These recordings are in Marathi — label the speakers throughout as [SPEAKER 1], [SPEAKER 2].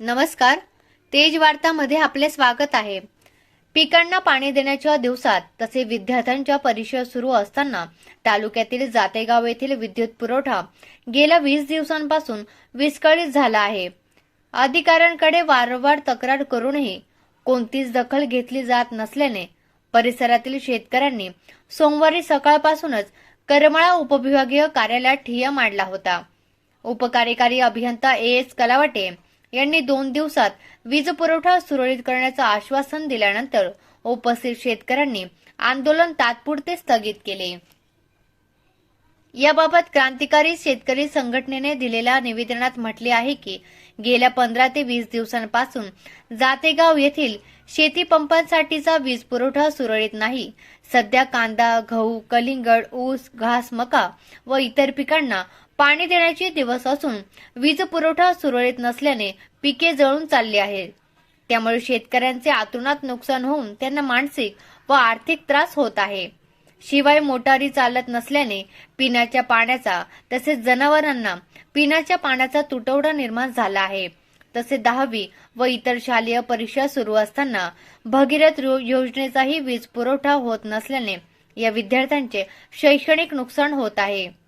[SPEAKER 1] नमस्कार. तेज वार्तामध्ये आपले स्वागत आहे. पिकांना पाणी देण्याच्या दिवसात तसे विद्यार्थ्यांच्या परीक्षा सुरू असताना तालुक्यातील जातेगाव येथील विद्युत पुरवठा गेल्या वीस दिवसांपासून विस्कळीत झाला आहे. अधिकाऱ्यांकडे वारंवार तक्रार करूनही कोणतीच दखल घेतली जात नसल्याने परिसरातील शेतकऱ्यांनी सोमवारी सकाळपासूनच करमाळा उपविभागीय कार्यालयात ठिय्या मांडला होता. उपकार्यकारी अभियंता ए एस कलावटे यांनी दोन दिवसात वीज पुरवठा सुरळीत करण्याचं आश्वासन दिल्यानंतर उपस्थित शेतकऱ्यांनी आंदोलन तात्पुरते स्थगित केले. याबाबत क्रांतिकारी शेतकरी संघटनेने दिलेल्या निवेदनात म्हटले आहे की गेल्या पंधरा ते वीस दिवसांपासून जातेगाव येथील शेती पंपांसाठीचा वीज पुरवठा सुरळीत नाही. सध्या कांदा गहू कलिंगड ऊस घास मका व इतर पिकांना पाणी देण्याचे दिवस असून वीज पुरवठा सुरळीत नसल्याने पिके जळून चालली आहेत. त्यामुळे शेतकऱ्यांचे आतुनात नुकसान होऊन त्यांना मानसिक व आर्थिक त्रास होत आहे. शिवाय मोटारी चालत नसल्याने पिण्याच्या पाण्याचा तसेच जनावरांना पिण्याच्या पाण्याचा तुटवडा निर्माण झाला आहे. तसे दहावी व इतर शालेय परीक्षा सुरू असताना भगीरथ योजनेचाही वीज पुरवठा होत नसल्याने या विद्यार्थ्यांचे शैक्षणिक नुकसान होत आहे.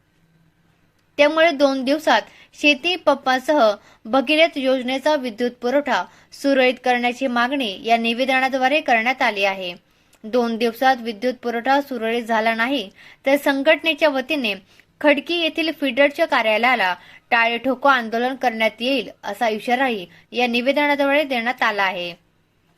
[SPEAKER 1] त्यामुळे दोन दिवसात शेती पप्पासह भगीरथ योजनेचा विद्युत पुरवठा सुरळीत करण्याची मागणी या निवेदनाद्वारे करण्यात आली आहे. दोन दिवसात विद्युत पुरवठा सुरळीत झाला नाही तर संघटनेच्या वतीने खडकी येथील फिडरच्या कार्यालयाला टाळे ठोको आंदोलन करण्यात येईल असा इशाराही या निवेदनाद्वारे देण्यात आला आहे.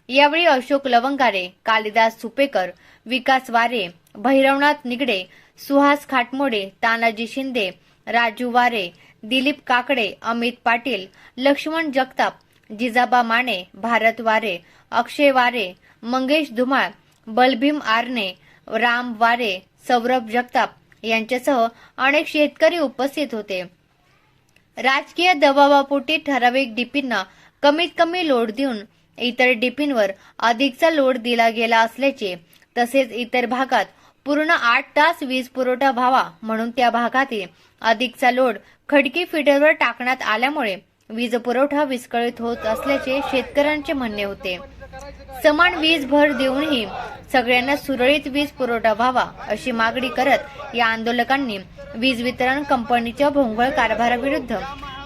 [SPEAKER 1] यावेळी अशोक लवंगारे कालिदास सुपेकर विकास वारे भैरवनाथ निगडे सुहास खाटमोडे तानाजी शिंदे राजू वारे दिलीप काकडे अमित पाटील लक्ष्मण जगताप जिजाबा माने भारत वारे अक्षय वारे मंगेश धुमाळ बलभीम आरणे राम वारे सौरभ जगताप यांच्यासह अनेक शेतकरी उपस्थित होते. राजकीय दबावापोटी ठराविक डीपींना कमीत कमी लोड देऊन इतर डीपींवर अधिकचा लोड दिला गेला असल्याचे तसेच इतर भागात पूर्ण आठ तास वीज पुरवठा व्हावा म्हणून त्या भागातील अधिकचा लोड खडकी फिटरवर टाकण्यात आल्यामुळे वीज पुरवठा विस्कळीत होत असल्याचे शेतकऱ्यांचे म्हणणे होते. समान वीज भर देऊनही सगळ्यांना सुरळीत वीज पुरवठा व्हावा अशी मागणी करत या आंदोलकांनी वीज वितरण कंपनीच्या भोंगळ कारभाराविरुद्ध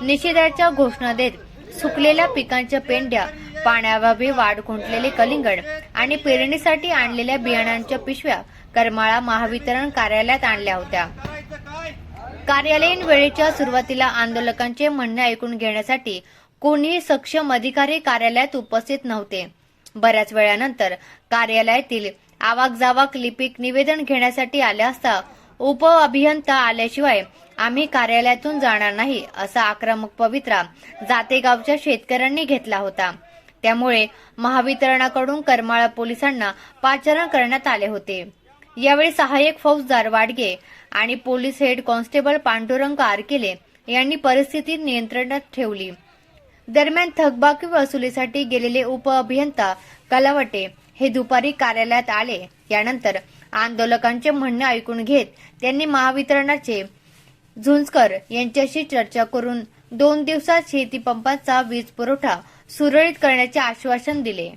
[SPEAKER 1] निषेधाच्या घोषणा देत सुकलेल्या पिकांच्या पेंड्या पाण्याअभावी वाढ खुंटलेले कलिंगड आणि पेरणीसाठी आणलेल्या बियाणांच्या पिशव्या करमाळा महावितरण कार्यालयात आणल्या होत्या. कार्यालयीन वेळेच्या सुरुवातीला आंदोलकांचे म्हणणे ऐकून घेण्यासाठी कोणीही सक्षम अधिकारी कार्यालयात उपस्थित नव्हते. बऱ्याच वेळानंतर कार्यालयातील आवाक जावाक लिपिक निवेदन घेण्यासाठी आले असता उप अभियंता आल्याशिवाय आम्ही कार्यालयातून जाणार नाही असा आक्रमक पवित्रा जातेगावच्या शेतकऱ्यांनी घेतला होता. त्यामुळे महावितरणाकडून करमाळा पोलिसांना पाचारण करण्यात आले होते. यावेळी सहाय्यक फौजदार वाडगे आणि police head constable Pandurang Arkele यांनी परिस्थिती नियंत्रणात ठेवली. दरम्यान थकबाकी वसुलीसाठी गेलेले उप अभियंता कलावटे हे दुपारी कार्यालयात आले. यानंतर आंदोलकांचे म्हणणे ऐकून घेत त्यांनी महावितरणाचे झुंजकर यांच्याशी चर्चा करून दोन दिवसात शेतीपंपाचा वीज पुरवठा सुरळीत करण्याचे आश्वासन दिले.